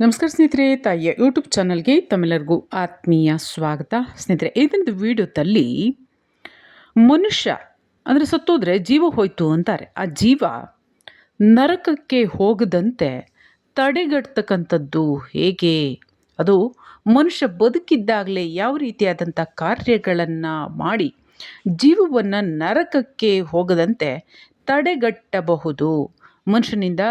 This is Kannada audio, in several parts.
ನಮಸ್ಕಾರ ಸ್ನೇಹಿತರೆ, ತಾಯಿಯ ಯೂಟ್ಯೂಬ್ ಚಾನಲ್ಗೆ ತಮ್ಮೆಲ್ಲರಿಗೂ ಆತ್ಮೀಯ ಸ್ವಾಗತ. ಸ್ನೇಹಿತರೆ ಈ ದಿನದ ವಿಡಿಯೋದಲ್ಲಿ ಮನುಷ್ಯ, ಅಂದರೆ ಸತ್ತೋದ್ರೆ ಜೀವ ಹೋಯ್ತು ಅಂತಾರೆ. ಆ ಜೀವ ನರಕಕ್ಕೆ ಹೋಗದಂತೆ ತಡೆಗಟ್ಟತಕ್ಕಂಥದ್ದು ಹೇಗೆ? ಅದು ಮನುಷ್ಯ ಬದುಕಿದ್ದಾಗಲೇ ಯಾವ ರೀತಿಯಾದಂಥ ಕಾರ್ಯಗಳನ್ನು ಮಾಡಿ ಜೀವವನ್ನು ನರಕಕ್ಕೆ ಹೋಗದಂತೆ ತಡೆಗಟ್ಟಬಹುದು. ಮನುಷ್ಯನಿಂದ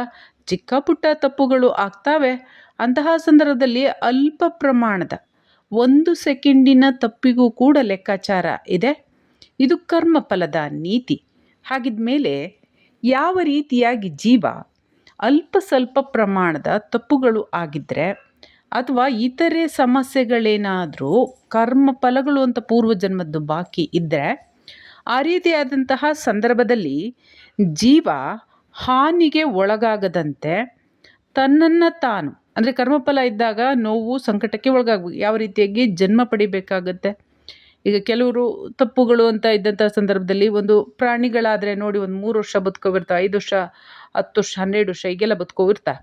ಚಿಕ್ಕ ಪುಟ್ಟ ತಪ್ಪುಗಳು ಆಗ್ತಾವೆ. ಅಂತಹ ಸಂದರ್ಭದಲ್ಲಿ ಅಲ್ಪ ಪ್ರಮಾಣದ ಒಂದು ಸೆಕೆಂಡಿನ ತಪ್ಪಿಗೂ ಕೂಡ ಲೆಕ್ಕಾಚಾರ ಇದೆ. ಇದು ಕರ್ಮಫಲದ ನೀತಿ. ಹಾಗಿದ ಮೇಲೆ ಯಾವ ರೀತಿಯಾಗಿ ಜೀವ ಅಲ್ಪ ಸ್ವಲ್ಪ ಪ್ರಮಾಣದ ತಪ್ಪುಗಳು ಆಗಿದ್ದರೆ ಅಥವಾ ಇತರೆ ಸಮಸ್ಯೆಗಳೇನಾದರೂ ಕರ್ಮ ಫಲಗಳು ಅಂತ ಪೂರ್ವಜನ್ಮದ್ದು ಬಾಕಿ ಇದ್ದರೆ ಆ ರೀತಿಯಾದಂತಹ ಸಂದರ್ಭದಲ್ಲಿ ಜೀವ ಹಾನಿಗೆ ಒಳಗಾಗದಂತೆ ತನ್ನನ್ನು ತಾನು ಅಂದರೆ ಕರ್ಮಫಲ ಇದ್ದಾಗ ನೋವು ಸಂಕಟಕ್ಕೆ ಒಳಗಾಗಬೇಕು ಯಾವ ರೀತಿಯಾಗಿ ಜನ್ಮ ಪಡಿಬೇಕಾಗತ್ತೆ. ಈಗ ಕೆಲವರು ತಪ್ಪುಗಳು ಅಂತ ಇದ್ದಂಥ ಸಂದರ್ಭದಲ್ಲಿ ಒಂದು ಪ್ರಾಣಿಗಳಾದರೆ ನೋಡಿ ಒಂದು ಮೂರು ವರ್ಷ ಬದುಕೋಬಿರ್ತಾ ಐದು ವರ್ಷ, ಹತ್ತು ವರ್ಷ, ಹನ್ನೆರಡು ವರ್ಷ ಹೀಗೆಲ್ಲ ಬದುಕೋಬಿರ್ತಾ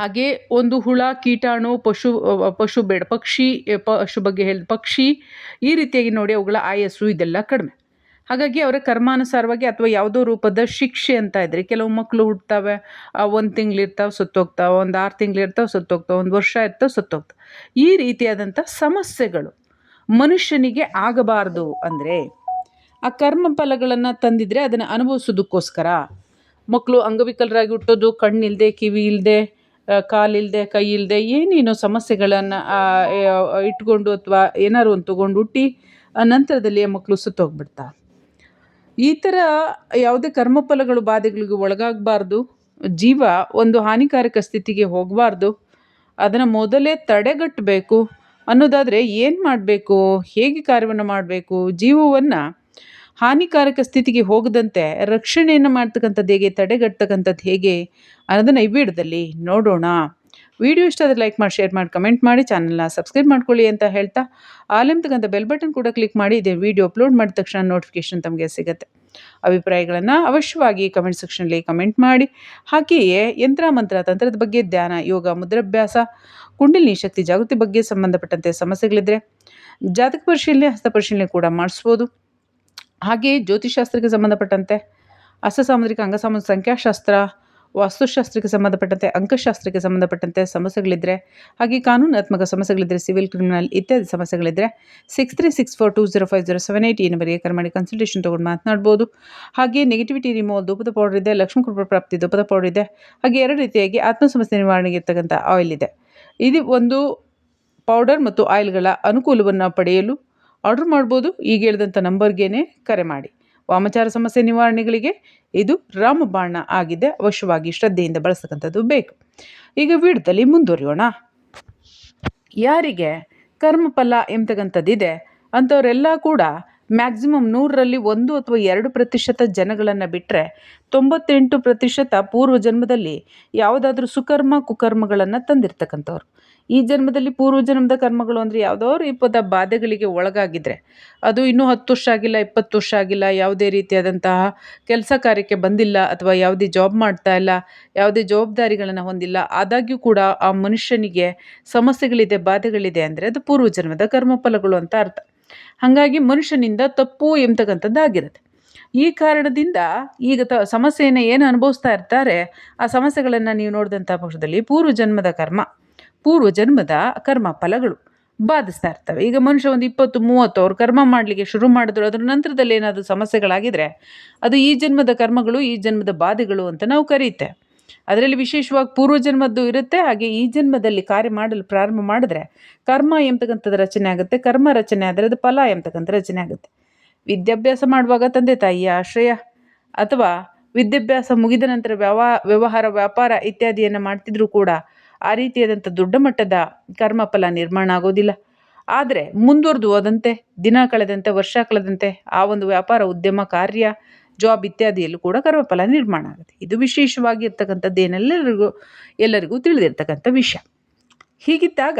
ಹಾಗೆ ಒಂದು ಹುಳ, ಕೀಟಾಣು, ಪಶು ಪಶು ಬೇಡ, ಪಕ್ಷಿ, ಪಶು ಬಗ್ಗೆ ಹೇಳಿದ ಪಕ್ಷಿ ಈ ರೀತಿಯಾಗಿ ನೋಡಿ ಅವುಗಳ ಆಯಸ್ಸು ಇದೆಲ್ಲ ಕಡಿಮೆ. ಹಾಗಾಗಿ ಅವರ ಕರ್ಮಾನುಸಾರವಾಗಿ ಅಥವಾ ಯಾವುದೋ ರೂಪದ ಶಿಕ್ಷೆ ಅಂತ ಇದ್ರೆ ಕೆಲವು ಮಕ್ಕಳು ಹುಡ್ತವೆ ಒಂದು ತಿಂಗಳಿರ್ತಾವೆ ಸುತ್ತೋಗ್ತಾವೆ, ಒಂದು ಆರು ತಿಂಗಳಿರ್ತಾವೆ ಸುತ್ತೋಗ್ತಾವೆ, ಒಂದು ವರ್ಷ ಇರ್ತಾವೆ, ಸುತ್ತೋಗ್ತಾವೆ. ಈ ರೀತಿಯಾದಂಥ ಸಮಸ್ಯೆಗಳು ಮನುಷ್ಯನಿಗೆ ಆಗಬಾರ್ದು ಅಂದರೆ ಆ ಕರ್ಮ ಫಲಗಳನ್ನು ತಂದಿದ್ರೆ ಅದನ್ನು ಅನುಭವಿಸೋದಕ್ಕೋಸ್ಕರ ಮಕ್ಕಳು ಅಂಗವಿಕಲರಾಗಿ ಹುಟ್ಟೋದು ಕಣ್ಣಿಲ್ಲದೆ ಕಿವಿ ಇಲ್ಲದೆ ಕಾಲಿಲ್ಲದೆ ಕೈ ಇಲ್ಲದೆ ಏನೇನೋ ಸಮಸ್ಯೆಗಳನ್ನು ಇಟ್ಕೊಂಡು ಅಥವಾ ಏನಾರು ಒಂದು ತೊಗೊಂಡು ಹುಟ್ಟಿ ನಂತರದಲ್ಲಿ ಮಕ್ಕಳು ಸುತ್ತೋಗ್ಬಿಡ್ತಾರೆ ಈ ಥರ ಯಾವುದೇ ಕರ್ಮಫಲಗಳು, ಬಾಧೆಗಳಿಗೆ ಒಳಗಾಗಬಾರ್ದು. ಜೀವ ಒಂದು ಹಾನಿಕಾರಕ ಸ್ಥಿತಿಗೆ ಹೋಗಬಾರ್ದು. ಅದನ್ನು ಮೊದಲೇ ತಡೆಗಟ್ಟಬೇಕು. ಅನ್ನೋದಾದರೆ ಏನು ಮಾಡಬೇಕು? ಹೇಗೆ ಕಾರ್ಯವನ್ನು ಮಾಡಬೇಕು? ಜೀವವನ್ನು ಹಾನಿಕಾರಕ ಸ್ಥಿತಿಗೆ ಹೋಗದಂತೆ ರಕ್ಷಣೆಯನ್ನು ಮಾಡ್ತಕ್ಕಂಥದ್ದು ಹೇಗೆ ತಡೆಗಟ್ತಕ್ಕಂಥದ್ದು ಹೇಗೆ ಅನ್ನೋದನ್ನು ಈ ವಿಡಿಯೋದಲ್ಲಿ ನೋಡೋಣ. ವಿಡಿಯೋ ಇಷ್ಟ ಆದರೆ ಲೈಕ್ ಮಾಡಿ ಶೇರ್ ಮಾಡಿ ಕಮೆಂಟ್ ಮಾಡಿ ಚಾನಲ್ನ ಸಬ್ಸ್ಕ್ರೈಬ್ ಮಾಡ್ಕೊಳ್ಳಿ ಅಂತ ಹೇಳ್ತಾ ಆಲಿಮ್ತಕ್ಕಂಥ ಬೆಲ್ ಬಟನ್ ಕೂಡ ಕ್ಲಿಕ್ ಮಾಡಿ, ಇದೇ ವಿಡಿಯೋ ಅಪ್ಲೋಡ್ ಮಾಡಿದ ತಕ್ಷಣ ನೋಟಿಫಿಕೇಶನ್ ತಮಗೆ ಸಿಗುತ್ತೆ. ಅಭಿಪ್ರಾಯಗಳನ್ನು ಅವಶ್ಯವಾಗಿ ಕಮೆಂಟ್ ಸೆಕ್ಷನಲ್ಲಿ ಕಮೆಂಟ್ ಮಾಡಿ. ಹಾಗೆಯೇ ಯಂತ್ರ ಮಂತ್ರ ತಂತ್ರದ ಬಗ್ಗೆ ಧ್ಯಾನ, ಯೋಗ, ಮುದ್ರಾಭ್ಯಾಸ, ಕುಂಡಲಿನಿ ಶಕ್ತಿ, ಜಾಗೃತಿ ಬಗ್ಗೆ ಸಂಬಂಧಪಟ್ಟಂತೆ ಸಮಸ್ಯೆಗಳಿದ್ದರೆ ಜಾತಕ ಪರಿಶೀಲನೆ, ಹಸ್ತ ಪರಿಶೀಲನೆ ಕೂಡ ಮಾಡಿಸ್ಬೋದು. ಹಾಗೆಯೇ ಜ್ಯೋತಿಷಾಸ್ತ್ರಕ್ಕೆ ಸಂಬಂಧಪಟ್ಟಂತೆ ಅಷ್ಟಸಾಮುದ್ರಿಕ ಅಂಗಸಾಮ ಸಂಖ್ಯಾಶಾಸ್ತ್ರ ವಾಸ್ತುಶಾಸ್ತ್ರಕ್ಕೆ ಸಂಬಂಧಪಟ್ಟಂತೆ, ಅಂಕಶಾಸ್ತ್ರಕ್ಕೆ ಸಂಬಂಧಪಟ್ಟಂತೆ ಸಮಸ್ಯೆಗಳಿದ್ದರೆ ಹಾಗೆ ಕಾನೂನಾತ್ಮಕ ಸಮಸ್ಯೆಗಳಿದ್ದರೆ ಸಿವಿಲ್ ಕ್ರಿಮಿನಲ್ ಇತ್ಯಾದಿ ಸಮಸ್ಯೆಗಳಿದ್ದರೆ six three six four two zero five zero seven eight ಈ ನಂಬರಿಗೆ ಕರೆ ಮಾಡಿ ಕನ್ಸಲ್ಟೇಷನ್ ತೊಗೊಂಡು ಮಾತನಾಡ್ಬೋದು. ಹಾಗೆ ನೆಗೆಟಿವಿಟಿ ರಿಮೂವಲ್ ಧೂಪದ ಪೌಡರ್ ಇದೆ ಲಕ್ಷ್ಮೀ ಕೃಪಾ ಪ್ರಾಪ್ತಿ ಧೂಪದ ಪೌಡರ್ ಇದೆ, ಹಾಗೆ ಎರಡು ರೀತಿಯಾಗಿ ಆತ್ಮ ಸಮಸ್ಯೆ ನಿವಾರಣೆಗೆ ಇರ್ತಕ್ಕಂಥ ಆಯಿಲ್ ಇದೆ. ಇದು ಒಂದು ಪೌಡರ್ ಮತ್ತು ಆಯಿಲ್ಗಳ ಅನುಕೂಲವನ್ನು ಪಡೆಯಲು ಆರ್ಡರ್ ಮಾಡ್ಬೋದು. ಈಗ ಹೇಳಿದಂಥ ನಂಬರ್ಗೇ ಕರೆ ಮಾಡಿ. ವಾಮಚಾರ ಸಮಸ್ಯೆ ನಿವಾರಣೆಗಳಿಗೆ ಇದು ರಾಮಬಾಣ ಆಗಿದೆ. ಅವಶ್ಯವಾಗಿ ಶ್ರದ್ಧೆಯಿಂದ ಬಳಸ್ತಕ್ಕಂಥದ್ದು ಬೇಕು. ಈಗ ವೀಡದಲ್ಲಿ ಮುಂದುವರಿಯೋಣ. ಯಾರಿಗೆ ಕರ್ಮಫಲ ಎಂಬತಕ್ಕಂಥದ್ದಿದೆ ಅಂಥವರೆಲ್ಲ ಕೂಡ ಮ್ಯಾಕ್ಸಿಮಮ್ ನೂರರಲ್ಲಿ ಒಂದು ಅಥವಾ ಎರಡು ಪ್ರತಿಶತ ಜನಗಳನ್ನು ಬಿಟ್ಟರೆ ತೊಂಬತ್ತೆಂಟು ಪ್ರತಿಶತ ಪೂರ್ವ ಜನ್ಮದಲ್ಲಿ ಯಾವುದಾದ್ರೂ ಸುಕರ್ಮ, ಕುಕರ್ಮಗಳನ್ನು ತಂದಿರ್ತಕ್ಕಂಥವ್ರು. ಈ ಜನ್ಮದಲ್ಲಿ ಪೂರ್ವ ಜನ್ಮದ ಕರ್ಮಗಳು ಅಂದರೆ ಯಾವುದೋ ರೀಪದ ಬಾಧೆಗಳಿಗೆ ಒಳಗಾಗಿದ್ದರೆ ಅದು ಇನ್ನೂ ಹತ್ತು ವರ್ಷ ಆಗಿಲ್ಲ, ಇಪ್ಪತ್ತು ವರ್ಷ ಆಗಿಲ್ಲ, ಯಾವುದೇ ರೀತಿಯಾದಂತಹ ಕೆಲಸ ಕಾರ್ಯಕ್ಕೆ ಬಂದಿಲ್ಲ ಅಥವಾ ಯಾವುದೇ ಜಾಬ್ ಮಾಡ್ತಾ ಇಲ್ಲ, ಯಾವುದೇ ಜವಾಬ್ದಾರಿಗಳನ್ನು ಹೊಂದಿಲ್ಲ, ಆದಾಗ್ಯೂ ಕೂಡ ಆ ಮನುಷ್ಯನಿಗೆ ಸಮಸ್ಯೆಗಳಿದೆ, ಬಾಧೆಗಳಿದೆ ಅಂದರೆ ಅದು ಪೂರ್ವ ಜನ್ಮದ ಕರ್ಮಫಲಗಳು ಅಂತ ಅರ್ಥ. ಹಾಗಾಗಿ ಮನುಷ್ಯನಿಂದ ತಪ್ಪು ಎಂಬತಕ್ಕಂಥದ್ದಾಗಿರುತ್ತೆ ಈ ಕಾರಣದಿಂದ ಈಗ ತ ಸಮಸ್ಯೆಯನ್ನು ಏನು ಅನುಭವಿಸ್ತಾ ಇರ್ತಾರೆ, ಆ ಸಮಸ್ಯೆಗಳನ್ನು ನೀವು ನೋಡಿದಂಥ ಪಕ್ಷದಲ್ಲಿ ಪೂರ್ವ ಜನ್ಮದ ಕರ್ಮ. ಪೂರ್ವ ಜನ್ಮದ ಕರ್ಮ ಫಲಗಳು ಬಾಧಿಸ್ತಾ ಇರ್ತವೆ ಈಗ ಮನುಷ್ಯ ಒಂದು ಇಪ್ಪತ್ತು, ಮೂವತ್ತು ಅವ್ರು ಕರ್ಮ ಮಾಡಲಿಕ್ಕೆ ಶುರು ಮಾಡಿದ್ರು, ಅದರ ನಂತರದಲ್ಲಿ ಏನಾದರೂ ಸಮಸ್ಯೆಗಳಾಗಿದ್ರೆ ಅದು ಈ ಜನ್ಮದ ಕರ್ಮಗಳು, ಈ ಜನ್ಮದ ಬಾಧೆಗಳು ಅಂತ ನಾವು ಕರೀತೆ. ಅದರಲ್ಲಿ ವಿಶೇಷವಾಗಿ ಪೂರ್ವ ಜನ್ಮದ್ದು ಇರುತ್ತೆ, ಹಾಗೆ ಈ ಜನ್ಮದಲ್ಲಿ ಕಾರ್ಯ ಮಾಡಲು ಪ್ರಾರಂಭ ಮಾಡಿದ್ರೆ ಕರ್ಮ ಎಂಬತಕ್ಕಂಥದ್ದು ರಚನೆ ಆಗುತ್ತೆ, ಕರ್ಮ ರಚನೆ ಆದರೆ ಅದು ಫಲ ಎಂಬತಕ್ಕಂಥ ರಚನೆ ಆಗುತ್ತೆ. ವಿದ್ಯಾಭ್ಯಾಸ ಮಾಡುವಾಗ ತಂದೆ ತಾಯಿಯ ಆಶ್ರಯ ಅಥವಾ ವಿದ್ಯಾಭ್ಯಾಸ ಮುಗಿದ ನಂತರ ವ್ಯವಹಾರ ವ್ಯಾಪಾರ ಇತ್ಯಾದಿಯನ್ನು ಮಾಡ್ತಿದ್ರೂ ಕೂಡ ಆ ರೀತಿಯಾದಂಥ ದೊಡ್ಡ ಮಟ್ಟದ ಕರ್ಮಫಲ ನಿರ್ಮಾಣ ಆಗೋದಿಲ್ಲ. ಆದರೆ ಮುಂದುವರೆದು ಹೋದಂತೆ ದಿನ ಕಳೆದಂತೆ, ವರ್ಷ ಕಳೆದಂತೆ ಆ ಒಂದು ವ್ಯಾಪಾರ, ಉದ್ಯಮ, ಕಾರ್ಯ ಜಾಬ್ ಇತ್ಯಾದಿಯಲ್ಲೂ ಕೂಡ ಕರ್ಮಫಲ ನಿರ್ಮಾಣ ಆಗುತ್ತೆ. ಇದು ವಿಶೇಷವಾಗಿ ಇರ್ತಕ್ಕಂಥದ್ದು ಏನೆಲ್ಲರಿಗೂ, ಎಲ್ಲರಿಗೂ ತಿಳಿದಿರ್ತಕ್ಕಂಥ ವಿಷಯ. ಹೀಗಿದ್ದಾಗ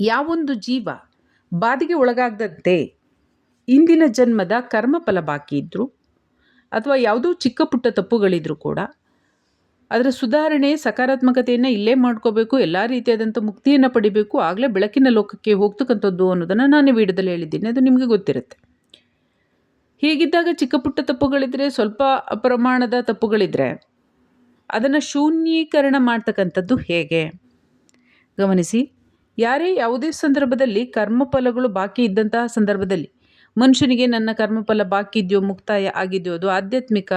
ಯಾವೊಂದು ಜೀವ ಬಾಧೆಗೆ ಒಳಗಾಗದಂತೆ ಇಂದಿನ ಜನ್ಮದ ಕರ್ಮಫಲ ಬಾಕಿ ಇದ್ದರೂ ಅಥವಾ ಯಾವುದೋ ಚಿಕ್ಕ ಪುಟ್ಟ ತಪ್ಪುಗಳಿದ್ರೂ ಕೂಡ ಅದರ ಸುಧಾರಣೆ, ಸಕಾರಾತ್ಮಕತೆಯನ್ನು ಇಲ್ಲೇ ಮಾಡ್ಕೋಬೇಕು, ಎಲ್ಲ ರೀತಿಯಾದಂಥ ಮುಕ್ತಿಯನ್ನು ಪಡಿಬೇಕು, ಆಗಲೇ ಬೆಳಕಿನ ಲೋಕಕ್ಕೆ ಹೋಗ್ತಕ್ಕಂಥದ್ದು ಅನ್ನೋದನ್ನು ನಾನು ವಿಡಿಯೋದಲ್ಲಿ ಹೇಳಿದ್ದೀನಿ. ಅದು ನಿಮಗೆ ಗೊತ್ತಿರುತ್ತೆ. ಹೀಗಿದ್ದಾಗ ಚಿಕ್ಕ ಪುಟ್ಟ ತಪ್ಪುಗಳಿದ್ರೆ, ಸ್ವಲ್ಪ ಪ್ರಮಾಣದ ತಪ್ಪುಗಳಿದ್ರೆ, ಅದನ್ನು ಶೂನ್ಯೀಕರಣ ಮಾಡ್ತಕ್ಕಂಥದ್ದು ಹೇಗೆ? ಗಮನಿಸಿ, ಯಾರೇ ಯಾವುದೇ ಸಂದರ್ಭದಲ್ಲಿ ಕರ್ಮಫಲಗಳು ಬಾಕಿ ಇದ್ದಂತಹ ಸಂದರ್ಭದಲ್ಲಿ ಮನುಷ್ಯನಿಗೆ ನನ್ನ ಕರ್ಮಫಲ ಬಾಕಿ ಇದೆಯೋ ಮುಕ್ತಾಯ ಆಗಿದೆಯೋ, ಅದು ಆಧ್ಯಾತ್ಮಿಕ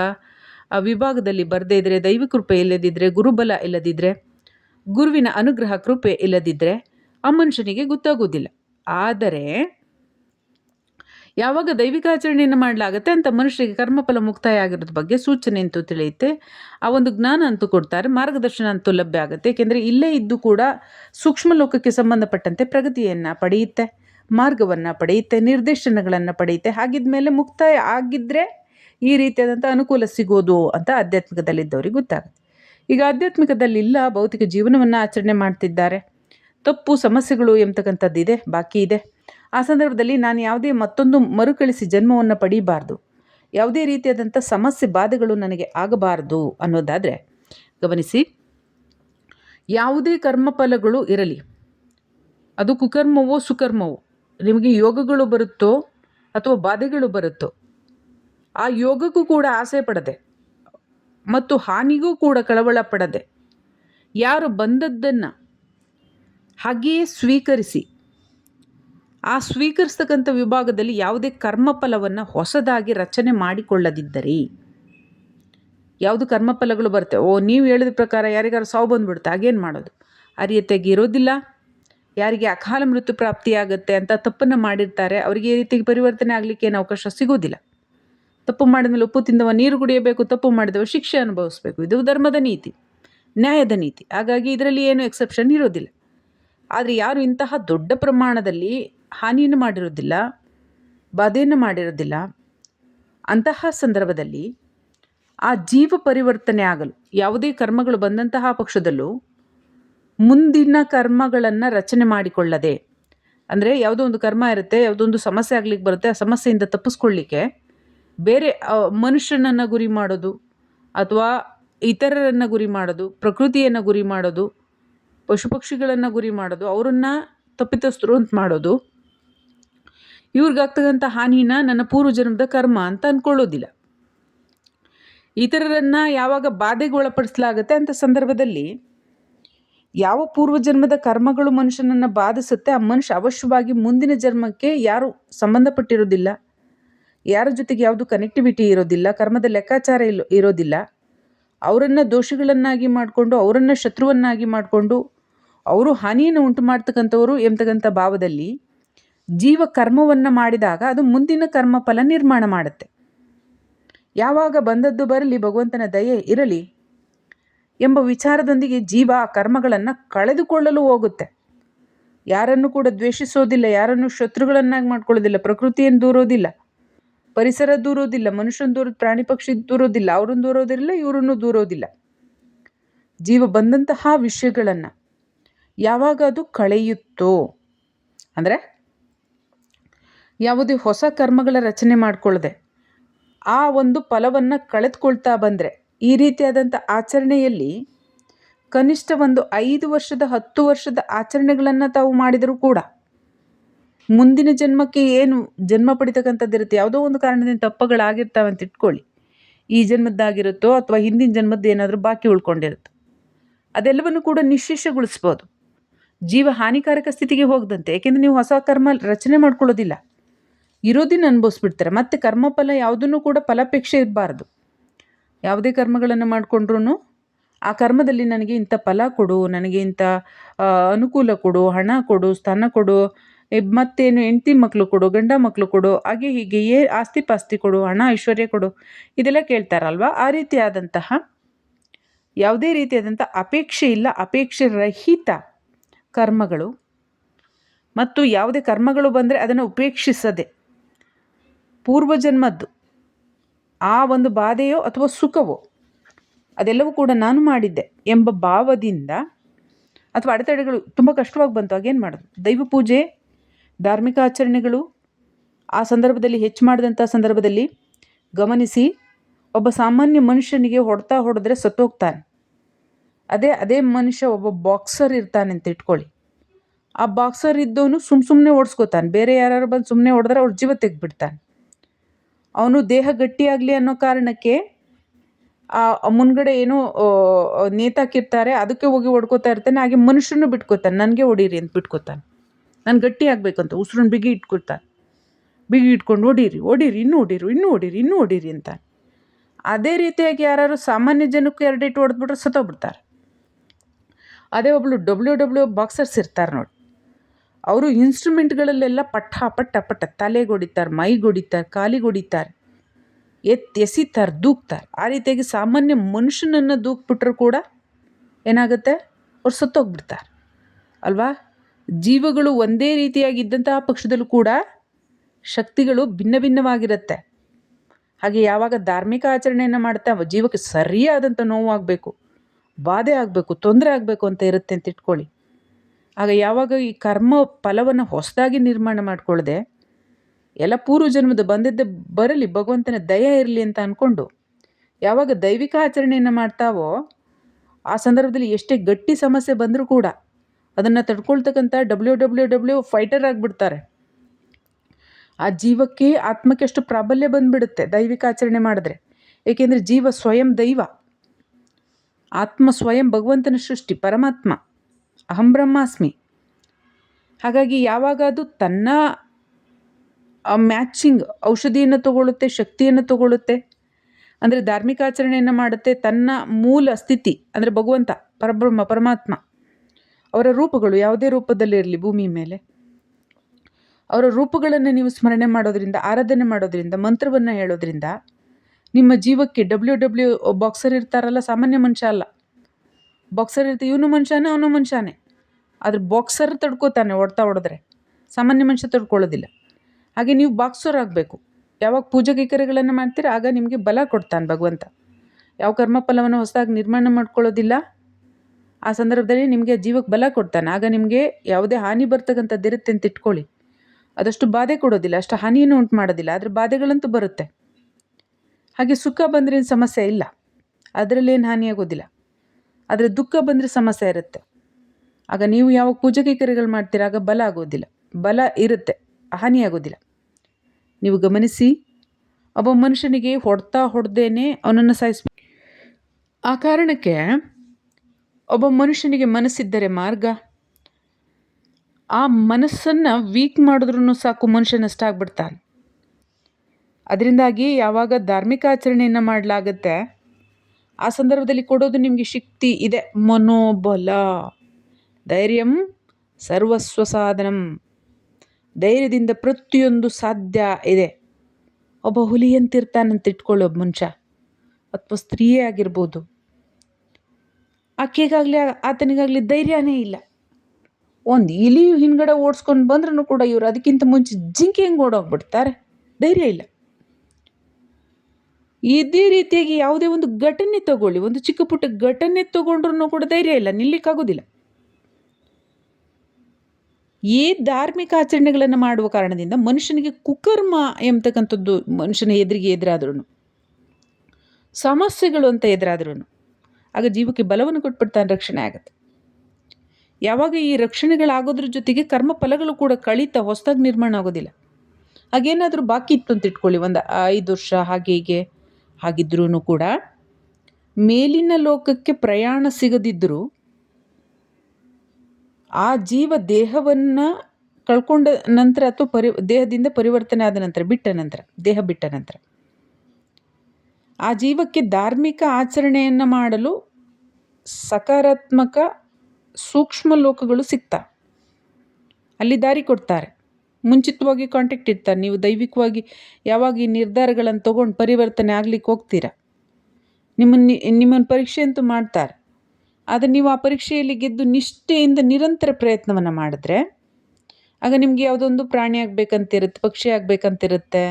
ವಿಭಾಗದಲ್ಲಿ ಬರದೇ ಇದ್ದರೆ ದೈವ ಕೃಪೆ ಇಲ್ಲದಿದ್ದರೆ ಗುರುಬಲ ಇಲ್ಲದಿದ್ದರೆ ಗುರುವಿನ ಅನುಗ್ರಹ ಕೃಪೆ ಇಲ್ಲದಿದ್ದರೆ ಆ ಮನುಷ್ಯನಿಗೆ ಗೊತ್ತಾಗೋದಿಲ್ಲ. ಆದರೆ ಯಾವಾಗ ದೈವಿಕ ಆಚರಣೆಯನ್ನು ಮಾಡಲಾಗುತ್ತೆ ಅಂತ ಮನುಷ್ಯರಿಗೆ ಕರ್ಮಫಲ ಮುಕ್ತಾಯ ಆಗಿರೋದ್ರ ಬಗ್ಗೆ ಸೂಚನೆ ಅಂತೂ ತಿಳಿಯುತ್ತೆ. ಆ ಒಂದು ಜ್ಞಾನ ಅಂತೂ ಕೊಡ್ತಾರೆ, ಮಾರ್ಗದರ್ಶನ ಅಂತೂ ಲಭ್ಯ ಆಗುತ್ತೆ. ಏಕೆಂದರೆ ಇಲ್ಲೇ ಇದ್ದು ಕೂಡ ಸೂಕ್ಷ್ಮ ಲೋಕಕ್ಕೆ ಸಂಬಂಧಪಟ್ಟಂತೆ ಪ್ರಗತಿಯನ್ನು ಪಡೆಯುತ್ತೆ, ಮಾರ್ಗವನ್ನು ಪಡೆಯುತ್ತೆ, ನಿರ್ದೇಶನಗಳನ್ನು ಪಡೆಯುತ್ತೆ. ಹಾಗಿದ್ದ ಮೇಲೆ ಮುಕ್ತಾಯ ಆಗಿದ್ದರೆ ಈ ರೀತಿಯಾದಂಥ ಅನುಕೂಲ ಸಿಗೋದು ಅಂತ ಆಧ್ಯಾತ್ಮಿಕದಲ್ಲಿದ್ದವ್ರಿಗೆ ಗೊತ್ತಾಗುತ್ತೆ. ಈಗ ಆಧ್ಯಾತ್ಮಿಕದಲ್ಲಿಲ್ಲ, ಭೌತಿಕ ಜೀವನವನ್ನು ಆಚರಣೆ ಮಾಡ್ತಿದ್ದಾರೆ. ತಪ್ಪು ಸಮಸ್ಯೆಗಳು ಎಂಬತಕ್ಕಂಥದ್ದಿದೆ ಬಾಕಿ ಇದೆ. ಆ ಸಂದರ್ಭದಲ್ಲಿ ನಾನು ಯಾವುದೇ ಮತ್ತೊಂದು ಮರುಕಳಿಸಿ ಜನ್ಮವನ್ನು ಪಡೀಬಾರ್ದು. ಯಾವುದೇ ರೀತಿಯಾದಂಥ ಸಮಸ್ಯೆ, ಬಾಧೆಗಳು ನನಗೆ ಆಗಬಾರ್ದು ಅನ್ನೋದಾದರೆ, ಗಮನಿಸಿ. ಯಾವುದೇ ಕರ್ಮಫಲಗಳು ಇರಲಿ, ಅದು ಕುಕರ್ಮವೋ ಸುಕರ್ಮವೋ, ನಿಮಗೆ ಯೋಗಗಳು ಬರುತ್ತೋ ಅಥವಾ ಬಾಧೆಗಳು ಬರುತ್ತೋ ಆ ಯೋಗಕ್ಕೂ ಕೂಡ ಆಸೆ ಪಡದೆ ಮತ್ತು ಹಾನಿಗೂ ಕೂಡ ಕಳವಳ ಪಡದೆ. ಯಾರು ಬಂದದ್ದನ್ನು ಹಾಗೆಯೇ ಸ್ವೀಕರಿಸಿ, ಆ ಸ್ವೀಕರಿಸ್ತಕ್ಕಂಥ ವಿಭಾಗದಲ್ಲಿ ಯಾವುದೇ ಕರ್ಮಫಲವನ್ನು ಹೊಸದಾಗಿ ರಚನೆ ಮಾಡಿಕೊಳ್ಳದಿದ್ದರೆ, ಯಾವುದು ಕರ್ಮಫಲಗಳು ಬರುತ್ತೆ? ಓ, ನೀವು ಹೇಳಿದ ಪ್ರಕಾರ ಯಾರಿಗಾರು ಸಾವು ಬಂದುಬಿಡುತ್ತೆ, ಹಾಗೇನು ಮಾಡೋದು? ಅರಿಯತೆಗೆ ಇರೋದಿಲ್ಲ ಯಾರಿಗೆ ಅಕಾಲ ಮೃತ್ಯು ಪ್ರಾಪ್ತಿಯಾಗುತ್ತೆ ಅಂತ ತಪ್ಪನ್ನು ಮಾಡಿರ್ತಾರೆ, ಅವರಿಗೆ ಈ ರೀತಿಗೆ ಪರಿವರ್ತನೆ ಆಗಲಿಕ್ಕೆ ಏನು ಅವಕಾಶ ಸಿಗೋದಿಲ್ಲ. ತಪ್ಪು ಮಾಡಿದ ಮೇಲೆ ಉಪ್ಪು ತಿಂದವ, ನೀರು ಕುಡಿಯಬೇಕು, ತಪ್ಪು ಮಾಡಿದವ, ಶಿಕ್ಷೆ ಅನುಭವಿಸಬೇಕು. ಇದು ಧರ್ಮದ ನೀತಿ, ನ್ಯಾಯದ ನೀತಿ. ಹಾಗಾಗಿ ಇದರಲ್ಲಿ ಏನು ಎಕ್ಸೆಪ್ಷನ್ ಇರೋದಿಲ್ಲ. ಆದರೆ ಯಾರು ಇಂತಹ ದೊಡ್ಡ ಪ್ರಮಾಣದಲ್ಲಿ ಹಾನಿಯನ್ನು ಮಾಡಿರೋದಿಲ್ಲ, ಬಾಧೆಯನ್ನು ಮಾಡಿರೋದಿಲ್ಲ, ಅಂತಹ ಸಂದರ್ಭದಲ್ಲಿ ಆ ಜೀವ ಪರಿವರ್ತನೆ ಆಗಲು, ಯಾವುದೇ ಕರ್ಮಗಳು ಬಂದಂತಹ ಪಕ್ಷದಲ್ಲೂ ಮುಂದಿನ ಕರ್ಮಗಳನ್ನು ರಚನೆ ಮಾಡಿಕೊಳ್ಳದೆ, ಅಂದರೆ ಯಾವುದೋ ಒಂದು ಕರ್ಮ ಇರುತ್ತೆ, ಯಾವುದೋ ಒಂದು ಸಮಸ್ಯೆ ಆಗ್ಲಿಕ್ಕೆ ಬರುತ್ತೆ, ಆ ಸಮಸ್ಯೆಯಿಂದ ತಪ್ಪಿಸ್ಕೊಳ್ಳಿಕ್ಕೆ ಬೇರೆ ಮನುಷ್ಯನನ್ನು ಗುರಿ ಮಾಡೋದು ಅಥವಾ ಇತರರನ್ನು ಗುರಿ ಮಾಡೋದು, ಪ್ರಕೃತಿಯನ್ನು ಗುರಿ ಮಾಡೋದು ಪಶು ಪಕ್ಷಿಗಳನ್ನು ಗುರಿ ಮಾಡೋದು, ಅವರನ್ನು ತಪ್ಪಿತಸ್ಥರು ಅಂತ ಮಾಡೋದು, ಇವ್ರಿಗಾಗ್ತಕ್ಕಂಥ ಹಾನಿನ ನನ್ನ ಪೂರ್ವ ಜನ್ಮದ ಕರ್ಮ ಅಂತ ಅಂದ್ಕೊಳ್ಳೋದಿಲ್ಲ ಇತರರನ್ನು ಯಾವಾಗ ಬಾಧೆಗೆ ಒಳಪಡಿಸಲಾಗುತ್ತೆ ಅಂತ ಸಂದರ್ಭದಲ್ಲಿ ಯಾವ ಪೂರ್ವ ಜನ್ಮದ ಕರ್ಮಗಳು ಮನುಷ್ಯನನ್ನು ಬಾಧಿಸುತ್ತೆ ಆ ಮನುಷ್ಯ ಅವಶ್ಯವಾಗಿ ಮುಂದಿನ ಜನ್ಮಕ್ಕೆ ಯಾರು ಸಂಬಂಧಪಟ್ಟಿರೋದಿಲ್ಲ. ಯಾರ ಜೊತೆಗೆ ಯಾವುದು ಕನೆಕ್ಟಿವಿಟಿ ಇರೋದಿಲ್ಲ, ಕರ್ಮದ ಲೆಕ್ಕಾಚಾರ ಇಲ್ಲ ಇರೋದಿಲ್ಲ. ಅವರನ್ನು ದೋಷಿಗಳನ್ನಾಗಿ ಮಾಡಿಕೊಂಡು, ಅವರನ್ನು ಶತ್ರುವನ್ನಾಗಿ ಮಾಡಿಕೊಂಡು, ಅವರು ಹಾನಿಯನ್ನು ಉಂಟು ಮಾಡ್ತಕ್ಕಂಥವರು ಎಂಬತಕ್ಕಂಥ ಭಾವದಲ್ಲಿ ಜೀವ ಕರ್ಮವನ್ನು ಮಾಡಿದಾಗ ಅದು ಮುಂದಿನ ಕರ್ಮ ಫಲ ನಿರ್ಮಾಣ ಮಾಡುತ್ತೆ. ಯಾವಾಗ ಬಂದದ್ದು ಬರಲಿ, ಭಗವಂತನ ದಯೆ ಇರಲಿ ಎಂಬ ವಿಚಾರದೊಂದಿಗೆ ಜೀವ ಆ ಕರ್ಮಗಳನ್ನು ಕಳೆದುಕೊಳ್ಳಲು ಹೋಗುತ್ತೆ. ಯಾರನ್ನು ಕೂಡ ದ್ವೇಷಿಸೋದಿಲ್ಲ, ಯಾರನ್ನು ಶತ್ರುಗಳನ್ನಾಗಿ ಮಾಡ್ಕೊಳ್ಳೋದಿಲ್ಲ, ಪ್ರಕೃತಿಯನ್ನು ದೂರೋದಿಲ್ಲ. ಪರಿಸರ ದೂರೋದಿಲ್ಲ ಮನುಷ್ಯನ ದೂರೋದು ಪ್ರಾಣಿ ಪಕ್ಷಿ ದೂರೋದಿಲ್ಲ, ಅವ್ರನ್ನ ದೂರೋದಿಲ್ಲ ಇವರನ್ನು ದೂರೋದಿಲ್ಲ. ಜೀವ ಬಂದಂತಹ ವಿಷಯಗಳನ್ನು ಯಾವಾಗ ಅದು ಕಳೆಯುತ್ತೋ, ಅಂದರೆ ಯಾವುದೇ ಹೊಸ ಕರ್ಮಗಳ ರಚನೆ ಮಾಡಿಕೊಳ್ಳದೆ, ಆ ಒಂದು ಫಲವನ್ನು ಕಳೆದುಕೊಳ್ತಾ ಬಂದರೆ, ಈ ರೀತಿಯಾದಂಥ ಆಚರಣೆಯಲ್ಲಿ ಕನಿಷ್ಠ ಒಂದು ಐದು ವರ್ಷದ, ಹತ್ತು ವರ್ಷದ ಆಚರಣೆಗಳನ್ನು ತಾವು ಮಾಡಿದರೂ ಕೂಡ ಮುಂದಿನ ಜನ್ಮಕ್ಕೆ ಏನು ಜನ್ಮ ಪಡಿತಕ್ಕಂಥದ್ದಿರುತ್ತೆ ಯಾವುದೋ ಒಂದು ಕಾರಣದಿಂದ ತಪ್ಪುಗಳಾಗಿರ್ತಾವೆ ಅಂತ ಇಟ್ಕೊಳ್ಳಿ. ಈ ಜನ್ಮದ್ದಾಗಿರುತ್ತೋ ಅಥವಾ ಹಿಂದಿನ ಜನ್ಮದ್ದು ಏನಾದರೂ ಬಾಕಿ ಉಳ್ಕೊಂಡಿರುತ್ತೋ. ಅದೆಲ್ಲವನ್ನು ಕೂಡ ನಿಶೇಷಗೊಳಿಸ್ಬೋದು ಜೀವ ಹಾನಿಕಾರಕ ಸ್ಥಿತಿಗೆ ಹೋಗದಂತೆ. ಏಕೆಂದರೆ ನೀವು ಹೊಸ ಕರ್ಮ ರಚನೆ ಮಾಡ್ಕೊಳ್ಳೋದಿಲ್ಲ. ಇರೋದನ್ನು ಅನುಭವಿಸ್ಬಿಡ್ತಾರೆ. ಮತ್ತು ಕರ್ಮಫಲ ಯಾವುದನ್ನು ಕೂಡ ಫಲಾಪೇಕ್ಷೆ ಇರಬಾರ್ದು. ಯಾವುದೇ ಕರ್ಮಗಳನ್ನು ಮಾಡಿಕೊಂಡ್ರೂ ಆ ಕರ್ಮದಲ್ಲಿ ನನಗೆ ಇಂಥ ಫಲ ಕೊಡು, ನನಗೆ ಇಂಥ ಅನುಕೂಲ ಕೊಡು, ಹಣ ಕೊಡು, ಸ್ಥಾನ ಕೊಡು ಮತ್ತೇನು ಹೆಂಡ್ತಿ ಮಕ್ಕಳು ಕೊಡು, ಗಂಡ ಮಕ್ಕಳು ಕೊಡು, ಹಾಗೆ ಹೀಗೆ ಏ, ಆಸ್ತಿ ಪಾಸ್ತಿ ಕೊಡು, ಹಣ, ಐಶ್ವರ್ಯ ಕೊಡು, ಇದೆಲ್ಲ ಕೇಳ್ತಾರಲ್ವ? ಆ ರೀತಿಯಾದಂತಹ ಯಾವುದೇ ರೀತಿಯಾದಂಥ ಅಪೇಕ್ಷೆ ಇಲ್ಲ, ಅಪೇಕ್ಷೆ ರಹಿತ ಕರ್ಮಗಳು. ಮತ್ತು ಯಾವುದೇ ಕರ್ಮಗಳು ಬಂದರೆ ಅದನ್ನು ಉಪೇಕ್ಷಿಸದೆ, ಪೂರ್ವಜನ್ಮದ್ದು, ಆ ಒಂದು ಬಾಧೆಯೋ ಅಥವಾ ಸುಖವೋ, ಅದೆಲ್ಲವೂ ಕೂಡ ನಾನು ಮಾಡಿದ್ದೆ ಎಂಬ ಭಾವದಿಂದ ಅಥವಾ ಅಡೆತಡೆಗಳು ತುಂಬ ಕಷ್ಟವಾಗಿ ಬಂತು, ಹಾಗೇನು ಮಾಡೋದು? ದೈವ ಪೂಜೆ ಧಾರ್ಮಿಕ ಆಚರಣೆಗಳು ಆ ಸಂದರ್ಭದಲ್ಲಿ ಹೆಚ್ಚು ಮಾಡಿದಂಥ ಸಂದರ್ಭದಲ್ಲಿ ಗಮನಿಸಿ ಒಬ್ಬ ಸಾಮಾನ್ಯ ಮನುಷ್ಯನಿಗೆ ಹೊಡ್ತಾ ಹೊಡೆದ್ರೆ ಸತ್ತೋಗ್ತಾನೆ. ಅದೇ ಅದೇ ಮನುಷ್ಯ ಒಬ್ಬ ಬಾಕ್ಸರ್ ಇರ್ತಾನೆ ಅಂತ ಇಟ್ಕೊಳ್ಳಿ. ಆ ಬಾಕ್ಸರ್ ಇದ್ದವನು ಸುಮ್ಮ ಸುಮ್ಮನೆ ಓಡಿಸ್ಕೋತಾನೆ. ಬೇರೆ ಯಾರು ಬಂದು ಸುಮ್ಮನೆ ಹೊಡೆದ್ರೆ ಅವ್ರ ಜೀವ ತೆಗೆದ್ಬಿಡ್ತಾನೆ. ಅವನು ದೇಹ ಗಟ್ಟಿಯಾಗಲಿ ಅನ್ನೋ ಕಾರಣಕ್ಕೆ ಆ ಮುನ್ಗಡೆ ಏನೋ ನೇತಾಕಿರ್ತಾರೆ, ಅದಕ್ಕೆ ಹೋಗಿ ಹೊಡ್ಕೋತಾ ಇರ್ತಾನೆ, ಹಾಗೆ ಮನುಷ್ಯನೂ ಬಿಟ್ಕೋತಾನೆ. ನನಗೆ ಹೊಡೀರಿ ಅಂತ ಬಿಟ್ಕೋತಾನೆ. ನಾನು ಗಟ್ಟಿ ಆಗಬೇಕಂತ ಉಸಿರನ್ನ ಬಿಗಿ ಇಟ್ಕೊಳ್ತಾನೆ. ಬಿಗಿ ಇಟ್ಕೊಂಡು ಹೊಡೀರಿ ಹೊಡೀರಿ ಇನ್ನೂ ಹೊಡೀರಿ ಇನ್ನೂ ಹೊಡೀರಿ ಇನ್ನೂ ಹೊಡೀರಿ ಅಂತ. ಅದೇ ರೀತಿಯಾಗಿ ಯಾರು ಸಾಮಾನ್ಯ ಜನಕ್ಕೆ ಎರಡಿಟ್ಟು ಹೊಡೆದ್ಬಿಟ್ರೆ ಸತ್ತೋಗ್ಬಿಡ್ತಾರೆ. ಅದೇ ಒಬ್ಳು ಡಬ್ಲ್ಯೂ ಡಬ್ಲ್ಯೂ ಬಾಕ್ಸರ್ಸ್ ಇರ್ತಾರೆ ನೋಡಿ. ಅವರು ಇನ್ಸ್ಟ್ರೂಮೆಂಟ್ಗಳಲ್ಲೆಲ್ಲ ಪಟ್ಟ ಪಟ್ಟ ಪಟ್ಟ ತಲೆಗೆ ಹೊಡಿತಾರೆ, ಮೈಗೆ ಹೊಡಿತಾರೆ ಕಾಲಿ ಹೊಡಿತಾರೆ ಎತ್ತಿ ಎಸಿತಾರೆ, ದೂಕ್ತಾರೆ. ಆ ರೀತಿಯಾಗಿ ಸಾಮಾನ್ಯ ಮನುಷ್ಯನನ್ನು ದೂಕ್ಬಿಟ್ರೂ ಕೂಡ ಏನಾಗುತ್ತೆ? ಅವ್ರು ಸತ್ತೋಗ್ಬಿಡ್ತಾರೆ. ಅಲ್ವಾ? ಜೀವಗಳು ಒಂದೇ ರೀತಿಯಾಗಿದ್ದಂತಹ ಪಕ್ಷದಲ್ಲೂ ಕೂಡ ಶಕ್ತಿಗಳು ಭಿನ್ನ ಭಿನ್ನವಾಗಿರುತ್ತೆ. ಹಾಗೆ ಯಾವಾಗ ಧಾರ್ಮಿಕ ಆಚರಣೆಯನ್ನು ಮಾಡ್ತಾ ಜೀವಕ್ಕೆ ಸರಿಯಾದಂಥ ನೋವಾಗಬೇಕು, ಬಾಧೆ ಆಗಬೇಕು, ತೊಂದರೆ ಆಗಬೇಕು ಅಂತ ಇರುತ್ತೆ ಅಂತ ಇಟ್ಕೊಳ್ಳಿ. ಆಗ ಯಾವಾಗ ಈ ಕರ್ಮ ಫಲವನ್ನು ಹೊಸದಾಗಿ ನಿರ್ಮಾಣ ಮಾಡಿಕೊಳ್ಳದೆ ಎಲ್ಲ ಪೂರ್ವ ಜನ್ಮದ ಬಂದಿದ್ದೆ ಬರಲಿ, ಭಗವಂತನ ದಯ ಇರಲಿ ಅಂತ ಅಂದ್ಕೊಂಡು ಯಾವಾಗ ದೈವಿಕ ಆಚರಣೆಯನ್ನು ಮಾಡ್ತಾವೋ, ಆ ಸಂದರ್ಭದಲ್ಲಿ ಎಷ್ಟೇ ಗಟ್ಟಿ ಸಮಸ್ಯೆ ಬಂದರೂ ಕೂಡ ಅದನ್ನು ತಡ್ಕೊಳ್ತಕ್ಕಂಥ ಡಬ್ಲ್ಯೂ ಡಬ್ಲ್ಯೂ ಡಬ್ಲ್ಯೂ ಫೈಟರ್ ಆಗಿಬಿಡ್ತಾರೆ. ಆ ಜೀವಕ್ಕೆ, ಆತ್ಮಕ್ಕೆ ಅಷ್ಟು ಪ್ರಾಬಲ್ಯ ಬಂದುಬಿಡುತ್ತೆ ದೈವಿಕ ಆಚರಣೆ ಮಾಡಿದ್ರೆ. ಏಕೆಂದರೆ ಜೀವ ಸ್ವಯಂ ದೈವ. ಆತ್ಮ ಸ್ವಯಂ ಭಗವಂತನ ಸೃಷ್ಟಿ, ಪರಮಾತ್ಮ. ಅಹಂ ಬ್ರಹ್ಮಾಸ್ಮಿ. ಹಾಗಾಗಿ ಯಾವಾಗ ಅದು ತನ್ನ ಮ್ಯಾಚಿಂಗ್ ಔಷಧಿಯನ್ನು ತಗೊಳ್ಳುತ್ತೆ, ಶಕ್ತಿಯನ್ನು ತಗೊಳ್ಳುತ್ತೆ. ಅಂದರೆ ಧಾರ್ಮಿಕ ಆಚರಣೆಯನ್ನು ಮಾಡುತ್ತೆ ತನ್ನ ಮೂಲ ಸ್ಥಿತಿ, ಅಂದರೆ ಭಗವಂತ, ಪರಬ್ರಹ್ಮ, ಪರಮಾತ್ಮ. ಅವರ ರೂಪಗಳು ಯಾವುದೇ ರೂಪದಲ್ಲಿರಲಿ ಭೂಮಿ ಮೇಲೆ. ಅವರ ರೂಪಗಳನ್ನು ನೀವು ಸ್ಮರಣೆ ಮಾಡೋದ್ರಿಂದ, ಆರಾಧನೆ ಮಾಡೋದ್ರಿಂದ, ಮಂತ್ರವನ್ನು ಹೇಳೋದ್ರಿಂದ ನಿಮ್ಮ ಜೀವಕ್ಕೆ ಡಬ್ಲ್ಯೂ ಡಬ್ಲ್ಯೂ ಬಾಕ್ಸರ್ ಇರ್ತಾರಲ್ಲ, ಸಾಮಾನ್ಯ ಮನುಷ್ಯ ಅಲ್ಲ. ಬಾಕ್ಸರ್ ಇರ್ತ, ಇವನು ಮನುಷ್ಯನೇ, ಅವನು ಮನುಷ್ಯನೇ. ಆದರೆ ಬಾಕ್ಸರ್ ತಡ್ಕೋತಾನೆ ಹೊಡ್ತಾ ಹೊಡೆದ್ರೆ ಸಾಮಾನ್ಯ ಮನುಷ್ಯ ತಡ್ಕೊಳ್ಳೋದಿಲ್ಲ. ಹಾಗೆ ನೀವು ಬಾಕ್ಸರ್ ಆಗಬೇಕು. ಯಾವಾಗ ಪೂಜೆ ಕೈಕರ್ಯಗಳನ್ನು ಮಾಡ್ತೀರ, ಆಗ ನಿಮಗೆ ಬಲ ಕೊಡ್ತಾನೆ ಭಗವಂತ. ಯಾವ ಕರ್ಮಫಲವನ್ನು ಹೊಸದಾಗಿ ನಿರ್ಮಾಣ ಮಾಡ್ಕೊಳ್ಳೋದಿಲ್ಲ. ಆ ಸಂದರ್ಭದಲ್ಲಿ ನಿಮಗೆ ಜೀವಕ್ಕೆ ಬಲ ಕೊಡ್ತಾನೆ. ಆಗ ನಿಮಗೆ ಯಾವುದೇ ಹಾನಿ ಬರ್ತಕ್ಕಂಥದ್ದಿರುತ್ತೆ ಅಂತ ಇಟ್ಕೊಳ್ಳಿ. ಅದಷ್ಟು ಬಾಧೆ ಕೊಡೋದಿಲ್ಲ. ಅಷ್ಟು ಹಾನಿಯನ್ನು ಉಂಟು ಮಾಡೋದಿಲ್ಲ. ಆದರೆ ಬಾಧೆಗಳಂತೂ ಬರುತ್ತೆ. ಹಾಗೆ ಸುಖ ಬಂದರೆ ಸಮಸ್ಯೆ ಇಲ್ಲ. ಅದರಲ್ಲೇನು ಹಾನಿಯಾಗೋದಿಲ್ಲ ಆದರೆ ದುಃಖ ಬಂದರೆ ಸಮಸ್ಯೆ ಇರುತ್ತೆ. ಆಗ ನೀವು ಯಾವ ಪೂಜೆ ಕೈಕರ್ಯಗಳು ಮಾಡ್ತೀರ, ಆಗ ಬಲ ಆಗೋದಿಲ್ಲ. ಬಲ ಇರುತ್ತೆ. ಹಾನಿಯಾಗೋದಿಲ್ಲ ನೀವು ಗಮನಿಸಿ, ಒಬ್ಬ ಮನುಷ್ಯನಿಗೆ ಹೊಡ್ತಾ ಹೊಡೆದೇನೆ ಅವನನ್ನು ಸಾಯಿಸ್ಬೇಕು. ಆ ಕಾರಣಕ್ಕೆ ಒಬ್ಬ ಮನುಷ್ಯನಿಗೆ ಮನಸ್ಸಿದ್ದರೆ ಮಾರ್ಗ. ಆ ಮನಸ್ಸನ್ನು ವೀಕ್ ಮಾಡಿದ್ರೂ ಸಾಕು ಮನುಷ್ಯನಷ್ಟಾಗ್ಬಿಡ್ತಾನೆ ಅದರಿಂದಾಗಿ ಯಾವಾಗ ಧಾರ್ಮಿಕ ಆಚರಣೆಯನ್ನು ಮಾಡಲಾಗತ್ತೆ, ಆ ಸಂದರ್ಭದಲ್ಲಿ ಕೊಡೋದು ನಿಮಗೆ ಶಕ್ತಿ ಇದೆ. ಮನೋಬಲ, ಧೈರ್ಯಂ ಸರ್ವಸ್ವ ಸಾಧನಂ. ಧೈರ್ಯದಿಂದ ಪ್ರತಿಯೊಂದು ಸಾಧ್ಯ ಇದೆ. ಒಬ್ಬ ಹುಲಿಯಂತಿರ್ತಾನಂತ ಇಟ್ಕೊಳ್ಳೋ ಮನುಷ್ಯ. ಅಥವಾ ಸ್ತ್ರೀಯೇ ಆಗಿರ್ಬೋದು. ಆಕೆಗಾಗಲಿ ಆತನಿಗಾಗಲಿ ಧೈರ್ಯನೇ ಇಲ್ಲ. ಒಂದು ಇಲಿಯು ಹಿಂದ್ಗಡೆ ಓಡಿಸ್ಕೊಂಡು ಬಂದ್ರೂ ಕೂಡ ಇವರು ಅದಕ್ಕಿಂತ ಮುಂಚೆ ಜಿಂಕೆ ಹೆಂಗೆ ಓಡೋಗ್ಬಿಡ್ತಾರೆ? ಧೈರ್ಯ ಇಲ್ಲ. ಇದೇ ರೀತಿಯಾಗಿ ಯಾವುದೇ ಒಂದು ಘಟನೆ ತಗೊಳ್ಳಿ, ಒಂದು ಚಿಕ್ಕ ಪುಟ್ಟ ಘಟನೆ ತಗೊಂಡ್ರೂ ಕೂಡ ಧೈರ್ಯ ಇಲ್ಲ, ನಿಲ್ಲಿಕ್ಕಾಗೋದಿಲ್ಲ. ಈ ಧಾರ್ಮಿಕ ಆಚರಣೆಗಳನ್ನು ಮಾಡುವ ಕಾರಣದಿಂದ ಮನುಷ್ಯನಿಗೆ ಕುಕರ್ಮ ಎಂಬತಕ್ಕಂಥದ್ದು ಮನುಷ್ಯನ ಎದುರಿಗೆ ಎದುರಾದ್ರೂ ಸಮಸ್ಯೆಗಳು ಅಂತ ಎದುರಾದ್ರೂ ಆಗ ಜೀವಕ್ಕೆ ಬಲವನ್ನು ಕೊಟ್ಬಿಡ್ತಾನೆ ರಕ್ಷಣೆ ಆಗುತ್ತೆ. ಯಾವಾಗ ಈ ರಕ್ಷಣೆಗಳಾಗೋದ್ರ ಜೊತೆಗೆ ಕರ್ಮ ಫಲಗಳು ಕೂಡ ಕಳೀತ ಹೊಸದಾಗಿ ನಿರ್ಮಾಣ ಆಗೋದಿಲ್ಲ. ಹಾಗೇನಾದರೂ ಬಾಕಿ ಇತ್ತು ಅಂತ ಇಟ್ಕೊಳ್ಳಿ, ಒಂದು ಐದು ವರ್ಷ ಹಾಗೆ ಹೀಗೆ ಹಾಗಿದ್ರೂ ಕೂಡ ಮೇಲಿನ ಲೋಕಕ್ಕೆ ಪ್ರಯಾಣ ಸಿಗದಿದ್ದರೂ ಆ ಜೀವ ದೇಹವನ್ನು ಕಳ್ಕೊಂಡ ನಂತರ ಅಥವಾ ಪರಿ, ದೇಹದಿಂದ ಪರಿವರ್ತನೆ ಆದ ನಂತರ, ಬಿಟ್ಟ ನಂತರ, ದೇಹ ಬಿಟ್ಟ ನಂತರ ಆ ಜೀವಕ್ಕೆ ಧಾರ್ಮಿಕ ಆಚರಣೆಯನ್ನು ಮಾಡಲು ಸಕಾರಾತ್ಮಕ ಸೂಕ್ಷ್ಮ ಲೋಕಗಳು ಸಿಗ್ತಾ ಅಲ್ಲಿ ದಾರಿ ಕೊಡ್ತಾರೆ. ಮುಂಚಿತವಾಗಿ ಕಾಂಟ್ಯಾಕ್ಟ್ ಇರ್ತಾರೆ. ನೀವು ದೈವಿಕವಾಗಿ ಯಾವಾಗ ಈ ನಿರ್ಧಾರಗಳನ್ನು ತೊಗೊಂಡು ಪರಿವರ್ತನೆ ಆಗ್ಲಿಕ್ಕೆ ಹೋಗ್ತೀರಾ? ನಿಮ್ಮನ್ನು ನಿಮ್ಮನ್ನು ಪರೀಕ್ಷೆ ಅಂತೂ ಮಾಡ್ತಾರೆ. ಆದರೆ ನೀವು ಆ ಪರೀಕ್ಷೆಯಲ್ಲಿ ಗೆದ್ದು ನಿಷ್ಠೆಯಿಂದ ನಿರಂತರ ಪ್ರಯತ್ನವನ್ನು ಮಾಡಿದ್ರೆ, ಆಗ ನಿಮಗೆ ಯಾವುದೊಂದು ಪ್ರಾಣಿ ಆಗಬೇಕಂತಿರುತ್ತೆ, ಪಕ್ಷಿ ಆಗಬೇಕಂತಿರುತ್ತೆ,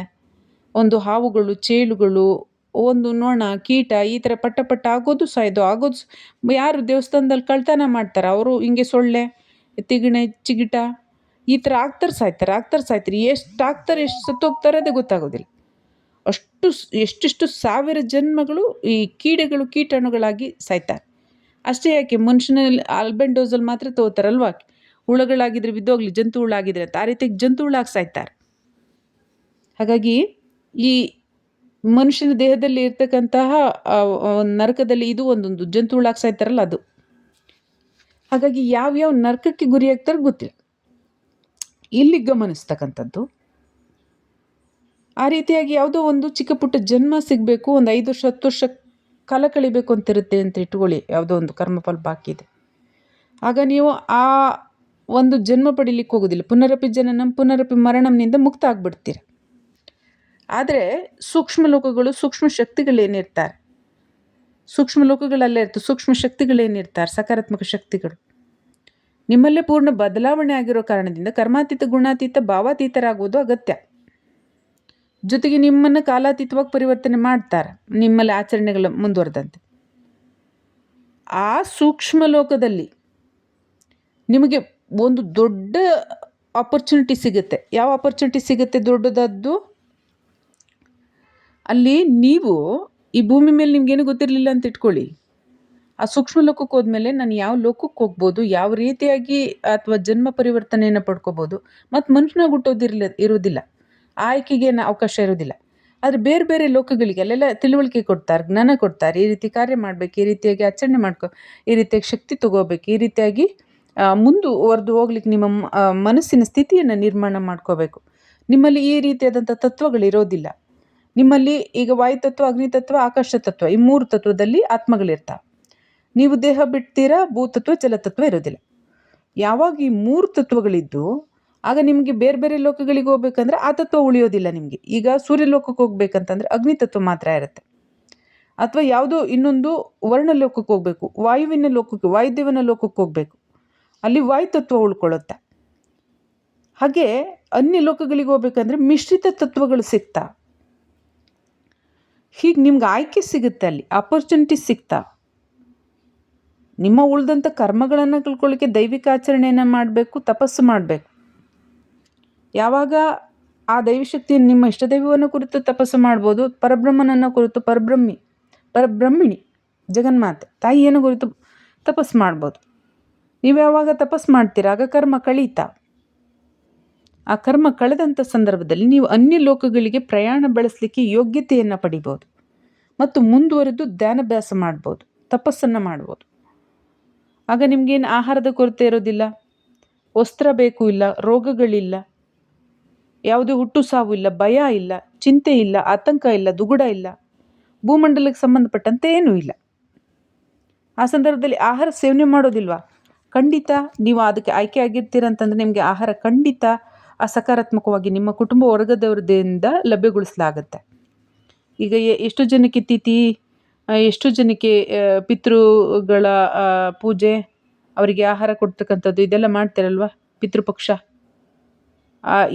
ಒಂದು ಹಾವುಗಳು, ಚೇಳುಗಳು ಒಂದು ನೊಣ, ಕೀಟ ಈ ಥರ ಪಟ್ಟ ಪಟ್ಟ ಆಗೋದು ಸಾಯ್ದು ಆಗೋದು ಯಾರು ದೇವಸ್ಥಾನದಲ್ಲಿ ಕಳ್ತನ ಮಾಡ್ತಾರೆ? ಅವರು ಹಿಂಗೆ ಸೊಳ್ಳೆ, ತಿಗಣೆ, ಚಿಗಿಟ ಈ ಥರ ಆಗ್ತಾರೆ ಸಾಯ್ತಾರೆ ಆಗ್ತಾರೆ ಸಾಯ್ತಾರೆ ಎಷ್ಟು ಆಗ್ತಾರೆ, ಎಷ್ಟು ಸತ್ತೋಗ್ತಾರೆ ಅದೇ ಗೊತ್ತಾಗೋದಿಲ್ಲ. ಅಷ್ಟು ಎಷ್ಟೆಷ್ಟು ಸಾವಿರ ಜನ್ಮಗಳು ಈ ಕೀಡೆಗಳು, ಕೀಟಾಣುಗಳಾಗಿ ಸಾಯ್ತಾರೆ. ಅಷ್ಟೇ ಯಾಕೆ ಮನುಷ್ಯನಲ್ಲಿ ಆಲ್ಬೆಂಡೋಸಲ್ಲಿ ಮಾತ್ರ ತಗೋತಾರಲ್ವಾ ಹುಳಗಳಾಗಿದ್ರೆ ಬಿದ್ದೋಗ್ಲಿ ಜಂತು ಹುಳಾಗಿದ್ರೆ ಅಂತ ಆ ರೀತಿಯಾಗಿ ಜಂತು ಹುಳಾಗಿ ಸಾಯ್ತಾರೆ. ಹಾಗಾಗಿ ಈ ಮನುಷ್ಯನ ದೇಹದಲ್ಲಿ ಇರ್ತಕ್ಕಂತಹ ನರಕದಲ್ಲಿ ಇದು ಒಂದೊಂದು ಜಂತು ಹುಳ ಸಾಯ್ತಾರಲ್ಲ ಅದು. ಹಾಗಾಗಿ ಯಾವ್ಯಾವ ನರಕಕ್ಕೆ ಗುರಿಯಾಗ್ತಾರೆ ಗೊತ್ತಿಲ್ಲ. ಇಲ್ಲಿ ಗಮನಿಸ್ತಕ್ಕಂಥದ್ದು, ಆ ರೀತಿಯಾಗಿ ಯಾವುದೋ ಒಂದು ಚಿಕ್ಕ ಪುಟ್ಟ ಜನ್ಮ ಸಿಗಬೇಕು, ಒಂದು ಐದು ವರ್ಷ, ಹತ್ತು ವರ್ಷ ಕಾಲ ಕಳಿಬೇಕು ಅಂತಿರುತ್ತೆ ಅಂತ ಇಟ್ಕೊಳ್ಳಿ, ಯಾವುದೋ ಒಂದು ಕರ್ಮಫಲ ಬಾಕಿ ಇದೆ. ಆಗ ನೀವು ಆ ಒಂದು ಜನ್ಮ ಪಡೀಲಿಕ್ಕೆ ಹೋಗೋದಿಲ್ಲ. ಪುನರಪಿ ಜನನಂ, ಪುನರಪಿ ಮರಣಂನಿಂದ ಮುಕ್ತ ಆಗ್ಬಿಡ್ತೀರ. ಆದರೆ ಸೂಕ್ಷ್ಮ ಲೋಕಗಳು ಸೂಕ್ಷ್ಮ ಶಕ್ತಿಗಳೇನಿರ್ತಾರೆ ಸೂಕ್ಷ್ಮ ಲೋಕಗಳಲ್ಲೇ ಇರ್ತವೆ ಸೂಕ್ಷ್ಮ ಶಕ್ತಿಗಳೇನಿರ್ತಾರೆ ಸಕಾರಾತ್ಮಕ ಶಕ್ತಿಗಳು. ನಿಮ್ಮಲ್ಲೇ ಪೂರ್ಣ ಬದಲಾವಣೆ ಆಗಿರೋ ಕಾರಣದಿಂದ ಕರ್ಮಾತೀತ, ಗುಣಾತೀತ, ಭಾವಾತೀತರಾಗುವುದು ಅಗತ್ಯ. ಜೊತೆಗೆ ನಿಮ್ಮನ್ನು ಕಾಲಾತೀತವಾಗಿ ಪರಿವರ್ತನೆ ಮಾಡ್ತಾರೆ, ನಿಮ್ಮಲ್ಲಿ ಆಚರಣೆಗಳು ಮುಂದುವರೆದಂತೆ. ಆ ಸೂಕ್ಷ್ಮ ಲೋಕದಲ್ಲಿ ನಿಮಗೆ ಒಂದು ದೊಡ್ಡ ಆಪರ್ಚುನಿಟಿ ಸಿಗುತ್ತೆ. ಯಾವ ಆಪರ್ಚುನಿಟಿ ಸಿಗುತ್ತೆ? ದೊಡ್ಡದದ್ದು ಅಲ್ಲಿ ನೀವು ಈ ಭೂಮಿ ಮೇಲೆ ನಿಮ್ಗೇನು ಗೊತ್ತಿರಲಿಲ್ಲ ಅಂತ ಇಟ್ಕೊಳ್ಳಿ. ಆ ಸೂಕ್ಷ್ಮ ಲೋಕಕ್ಕೆ ಹೋದ್ಮೇಲೆ ನಾನು ಯಾವ ಲೋಕಕ್ಕೆ ಹೋಗ್ಬೋದು, ಯಾವ ರೀತಿಯಾಗಿ ಅಥವಾ ಜನ್ಮ ಪರಿವರ್ತನೆಯನ್ನು ಪಡ್ಕೋಬೋದು, ಮತ್ತು ಮನುಷ್ಯನಾಗಿ ಹುಟ್ಟೋದಿರಲಿ, ಇರೋದಿಲ್ಲ, ಆಯ್ಕೆಗೆ ಅವಕಾಶ ಇರೋದಿಲ್ಲ. ಆದರೆ ಬೇರೆ ಬೇರೆ ಲೋಕಗಳಿಗೆ ಅಲ್ಲೆಲ್ಲ ತಿಳುವಳಿಕೆ ಕೊಡ್ತಾರೆ, ಜ್ಞಾನ ಕೊಡ್ತಾರೆ, ಈ ರೀತಿ ಕಾರ್ಯ ಮಾಡಬೇಕು, ಈ ರೀತಿಯಾಗಿ ಆಚರಣೆ ಮಾಡ್ಕೊ, ಈ ರೀತಿಯಾಗಿ ಶಕ್ತಿ ತಗೋಬೇಕು, ಈ ರೀತಿಯಾಗಿ ಮುಂದುವರೆದು ಹೋಗ್ಲಿಕ್ಕೆ ನಿಮ್ಮ ಮನಸ್ಸಿನ ಸ್ಥಿತಿಯನ್ನು ನಿರ್ಮಾಣ ಮಾಡ್ಕೋಬೇಕು. ನಿಮ್ಮಲ್ಲಿ ಈ ರೀತಿಯಾದಂಥ ತತ್ವಗಳಿರೋದಿಲ್ಲ ನಿಮ್ಮಲ್ಲಿ ಈಗ ವಾಯುತತ್ವ, ಅಗ್ನಿತತ್ವ ಆಕಾಶ ತತ್ವ ಈ ಮೂರು ತತ್ವದಲ್ಲಿ ಆತ್ಮಗಳಿರ್ತಾವೆ ನೀವು ದೇಹ ಬಿಡ್ತೀರಾ, ಭೂತತ್ವ, ಜಲತತ್ವ ಇರೋದಿಲ್ಲ ಯಾವಾಗ ಈ ಮೂರು ತತ್ವಗಳಿದ್ದು, ಆಗ ನಿಮಗೆ ಬೇರೆ ಬೇರೆ ಲೋಕಗಳಿಗೆ ಹೋಗ್ಬೇಕಂದ್ರೆ ಆ ತತ್ವ ಉಳಿಯೋದಿಲ್ಲ ನಿಮಗೆ. ಈಗ ಸೂರ್ಯ ಲೋಕಕ್ಕೆ ಹೋಗ್ಬೇಕಂತಂದ್ರೆ ಅಗ್ನಿ ತತ್ವ ಮಾತ್ರ ಇರುತ್ತೆ. ಅಥವಾ ಯಾವುದೋ ಇನ್ನೊಂದು ವರ್ಣ ಲೋಕಕ್ಕೆ ಹೋಗಬೇಕು, ವಾಯುವಿನ ಲೋಕಕ್ಕೆ, ವಾಯುದೇವನ ಲೋಕಕ್ಕೆ ಹೋಗಬೇಕು. ಅಲ್ಲಿ ವಾಯುತತ್ವ ಉಳ್ಕೊಳ್ಳುತ್ತೆ. ಹಾಗೆ ಅನ್ಯ ಲೋಕಗಳಿಗೆ ಹೋಗ್ಬೇಕಂದ್ರೆ ಮಿಶ್ರಿತ ತತ್ವಗಳು ಸಿಗ್ತಾ. ಹೀಗೆ ನಿಮ್ಗೆ ಆಯ್ಕೆ ಸಿಗುತ್ತೆ ಅಲ್ಲಿ ಅಪರ್ಚುನಿಟಿ ಸಿಗ್ತಾ ನಿಮ್ಮ ಉಳಿದಂಥ ಕರ್ಮಗಳನ್ನು ಕಳ್ಕೊಳ್ಳಿಕ್ಕೆ ದೈವಿಕ ಆಚರಣೆಯನ್ನು ಮಾಡಬೇಕು, ತಪಸ್ಸು ಮಾಡಬೇಕು. ಯಾವಾಗ ಆ ದೈವಶಕ್ತಿಯನ್ನು ನಿಮ್ಮ ಇಷ್ಟದೈವವನ್ನು ಕುರಿತು ತಪಸ್ಸು ಮಾಡ್ಬೋದು, ಪರಬ್ರಹ್ಮನನ್ನು ಕುರಿತು ಪರಬ್ರಹ್ಮಿ, ಪರಬ್ರಹ್ಮಿಣಿ, ಜಗನ್ಮಾತೆ, ತಾಯಿಯನ್ನು ಕುರಿತು ತಪಸ್ಸು ಮಾಡ್ಬೋದು. ನೀವು ಯಾವಾಗ ತಪಸ್ಸು ಮಾಡ್ತೀರಾ? ಆಗ ಕರ್ಮ ಕಳೀತಾ? ಆ ಕರ್ಮ ಕಳೆದಂಥ ಸಂದರ್ಭದಲ್ಲಿ ನೀವು ಅನ್ಯ ಲೋಕಗಳಿಗೆ ಪ್ರಯಾಣ ಬೆಳೆಸಲಿಕ್ಕೆ ಯೋಗ್ಯತೆಯನ್ನು ಪಡಿಬೋದು. ಮತ್ತು ಮುಂದುವರೆದು ಧ್ಯಾನಭ್ಯಾಸ ಮಾಡ್ಬೋದು, ತಪಸ್ಸನ್ನು ಮಾಡ್ಬೋದು. ಆಗ ನಿಮಗೇನು ಆಹಾರದ ಕೊರತೆ ಇರೋದಿಲ್ಲ? ವಸ್ತ್ರ ಬೇಕು ಇಲ್ಲ, ರೋಗಗಳಿಲ್ಲ, ಯಾವುದೇ ಹುಟ್ಟು ಸಾವು ಇಲ್ಲ, ಭಯ ಇಲ್ಲ, ಚಿಂತೆ ಇಲ್ಲ, ಆತಂಕ ಇಲ್ಲ, ದುಗುಡ ಇಲ್ಲ, ಭೂಮಂಡಲಕ್ಕೆ ಸಂಬಂಧಪಟ್ಟಂತೆ ಏನೂ ಇಲ್ಲ. ಆ ಸಂದರ್ಭದಲ್ಲಿ ಆಹಾರ ಸೇವನೆ ಮಾಡೋದಿಲ್ವಾ? ಖಂಡಿತ, ನೀವು ಅದಕ್ಕೆ ಆಯ್ಕೆ ಆಗಿರ್ತೀರ ಅಂತಂದರೆ ನಿಮಗೆ ಆಹಾರ ಖಂಡಿತ ಸಕಾರಾತ್ಮಕವಾಗಿ ನಿಮ್ಮ ಕುಟುಂಬ ವರ್ಗದವ್ರದಿಂದ ಲಭ್ಯಗೊಳಿಸಲಾಗುತ್ತೆ. ಈಗ ಎಷ್ಟು ಜನಕ್ಕೆ ತಿಥಿ ಎಷ್ಟು ಜನಕ್ಕೆ ಪಿತೃಗಳ ಪೂಜೆ, ಅವರಿಗೆ ಆಹಾರ ಕೊಡ್ತಕ್ಕಂಥದ್ದು ಇದೆಲ್ಲ ಮಾಡ್ತೀರಲ್ವ? ಪಿತೃಪಕ್ಷ.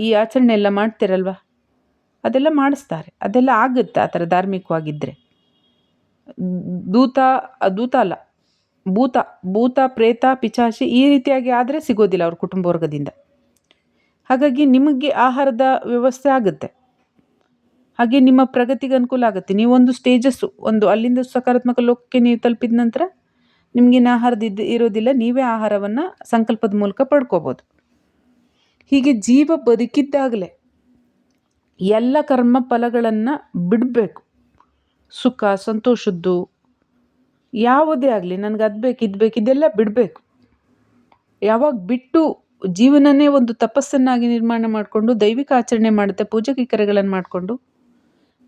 ಈ ಆಚರಣೆ ಎಲ್ಲ ಮಾಡ್ತೀರಲ್ವ? ಅದೆಲ್ಲ ಮಾಡಿಸ್ತಾರೆ. ಅದೆಲ್ಲ ಆಗುತ್ತೆ ಆ ಥರ ಧಾರ್ಮಿಕವಾಗಿದ್ದರೆ ದೂತ ದೂತ ಅಲ್ಲ, ಭೂತ ಭೂತ, ಪ್ರೇತ ಪಿಚಾಶಿ ಈ ರೀತಿಯಾಗಿ ಆದರೆ ಸಿಗೋದಿಲ್ಲ ಅವ್ರ ಕುಟುಂಬ ವರ್ಗದಿಂದ. ಹಾಗಾಗಿ ನಿಮಗೆ ಆಹಾರದ ವ್ಯವಸ್ಥೆ ಆಗುತ್ತೆ. ಹಾಗೆ ನಿಮ್ಮ ಪ್ರಗತಿಗೆ ಅನುಕೂಲ ಆಗುತ್ತೆ. ನೀವೊಂದು ಸ್ಟೇಜಸ್ಸು, ಒಂದು ಅಲ್ಲಿಂದ ಸಕಾರಾತ್ಮಕ ಲೋಕಕ್ಕೆ ನೀವು ತಲುಪಿದ ನಂತರ ನಿಮಗೇನು ಆಹಾರದ ಇದು ಇರೋದಿಲ್ಲ, ನೀವೇ ಆಹಾರವನ್ನು ಸಂಕಲ್ಪದ ಮೂಲಕ ಪಡ್ಕೋಬೋದು. ಹೀಗೆ ಜೀವ ಬದುಕಿದ್ದಾಗಲೇ ಎಲ್ಲ ಕರ್ಮ ಫಲಗಳನ್ನು ಬಿಡಬೇಕು. ಸುಖ, ಸಂತೋಷದ್ದು, ಯಾವುದೇ ಆಗಲಿ, ನನಗೆ ಅದು ಬೇಕು, ಇದು ಬೇಕು, ಇದೆಲ್ಲ ಬಿಡಬೇಕು. ಯಾವಾಗ ಬಿಟ್ಟು ಜೀವನನೇ ಒಂದು ತಪಸ್ಸನ್ನಾಗಿ ನಿರ್ಮಾಣ ಮಾಡಿಕೊಂಡು ದೈವಿಕ ಆಚರಣೆ ಮಾಡುತ್ತೆ ಪೂಜೆ ಕೈಕರ್ಯಗಳನ್ನು ಮಾಡಿಕೊಂಡು.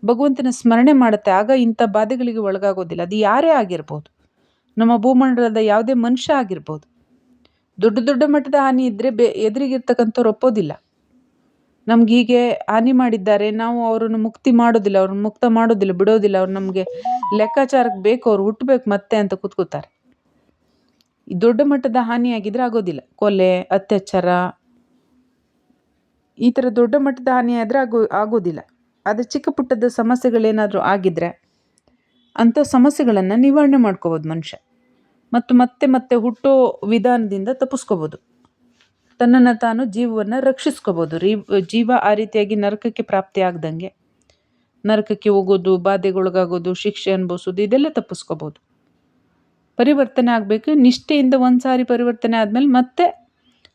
ಭಗವಂತನ ಸ್ಮರಣೆ ಮಾಡುತ್ತೆ, ಆಗ ಇಂಥ ಬಾಧೆಗಳಿಗೆ ಒಳಗಾಗೋದಿಲ್ಲ. ಅದು ಯಾರೇ ಆಗಿರ್ಬೋದು. ನಮ್ಮ ಭೂಮಂಡಲದ ಯಾವುದೇ ಮನುಷ್ಯ ಆಗಿರ್ಬೋದು. ದೊಡ್ಡ ದೊಡ್ಡ ಮಟ್ಟದ ಹಾನಿ ಇದ್ದರೆ ಬೇ, ಎದುರಿಗಿರ್ತಕ್ಕಂಥವ್ರು ಒಪ್ಪೋದಿಲ್ಲ. ನಮ್ಗೆ ಹೀಗೆ ಹಾನಿ ಮಾಡಿದ್ದಾರೆ, ನಾವು ಅವರನ್ನು ಮುಕ್ತಿ ಮಾಡೋದಿಲ್ಲ, ಅವ್ರನ್ನ ಮುಕ್ತ ಮಾಡೋದಿಲ್ಲ, ಬಿಡೋದಿಲ್ಲ, ಅವ್ರು ನಮಗೆ ಲೆಕ್ಕಾಚಾರಕ್ಕೆ ಬೇಕು, ಅವ್ರು ಹುಟ್ಟಬೇಕು ಮತ್ತೆ ಅಂತ ಕೂತ್ಕೋತಾರೆ ದೊಡ್ಡ ಮಟ್ಟದ ಹಾನಿ ಆಗಿದ್ರೆ ಆಗೋದಿಲ್ಲ. ಕೊಲೆ, ಅತ್ಯಾಚಾರ, ಈ ಥರ ದೊಡ್ಡ ಮಟ್ಟದ ಹಾನಿಯಾದರೆ ಆಗೋ, ಆಗೋದಿಲ್ಲ. ಆದರೆ ಚಿಕ್ಕ ಪುಟ್ಟದ ಸಮಸ್ಯೆಗಳೇನಾದರೂ ಆಗಿದ್ರೆ ಅಂಥ ಸಮಸ್ಯೆಗಳನ್ನು ನಿವಾರಣೆ ಮಾಡ್ಕೋಬೋದು ಮನುಷ್ಯ. ಮತ್ತು ಮತ್ತೆ ಮತ್ತೆ ಹುಟ್ಟೋ ವಿಧಾನದಿಂದ ತಪ್ಪಿಸ್ಕೋಬೋದು. ತನ್ನನ್ನು ತಾನು ಜೀವವನ್ನು ರಕ್ಷಿಸ್ಕೋಬೋದು. ರೀ, ಜೀವ ಆ ರೀತಿಯಾಗಿ ನರಕಕ್ಕೆ ಪ್ರಾಪ್ತಿ ಆಗ್ದಂಗೆ, ನರಕಕ್ಕೆ ಹೋಗೋದು, ಬಾಧೆಗೊಳಗಾಗೋದು, ಶಿಕ್ಷೆ ಅನುಭವಿಸೋದು, ಇದೆಲ್ಲ ತಪ್ಪಿಸ್ಕೋಬೋದು. ಪರಿವರ್ತನೆ ಆಗಬೇಕು. ನಿಷ್ಠೆಯಿಂದ ಒಂದು ಸಾರಿ ಪರಿವರ್ತನೆ ಆದಮೇಲೆ ಮತ್ತೆ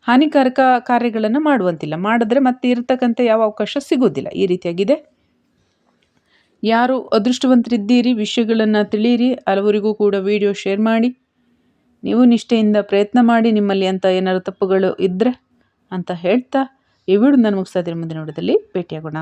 ಹಾನಿಕಾರಕ ಕಾರ್ಯಗಳನ್ನು ಮಾಡುವಂತಿಲ್ಲ. ಮಾಡಿದ್ರೆ ಮತ್ತೆ ಇರತಕ್ಕಂಥ ಯಾವ ಅವಕಾಶ ಸಿಗೋದಿಲ್ಲ ಈ ರೀತಿಯಾಗಿದೆ. ಯಾರು ಅದೃಷ್ಟವಂತರಿದ್ದೀರಿ, ವಿಷಯಗಳನ್ನು ತಿಳಿಯಿರಿ, ಹಲವರಿಗೂ ಕೂಡ ವಿಡಿಯೋ ಶೇರ್ ಮಾಡಿ. ನೀವು ನಿಷ್ಠೆಯಿಂದ ಪ್ರಯತ್ನ ಮಾಡಿ, ನಿಮ್ಮಲ್ಲಿ ಅಂತ ಏನಾದರೂ ತಪ್ಪುಗಳು ಇದ್ದರೆ ಅಂತ ಹೇಳ್ತಾ ಈ ವಿಡಿಯೋ ನಾನು ಮುಗಿಸ್ತಾ ಇದ್ದೀನಿ ಮುಂದಿನ ನೋಡೋದಲ್ಲಿ ಭೇಟಿಯಾಗೋಣ.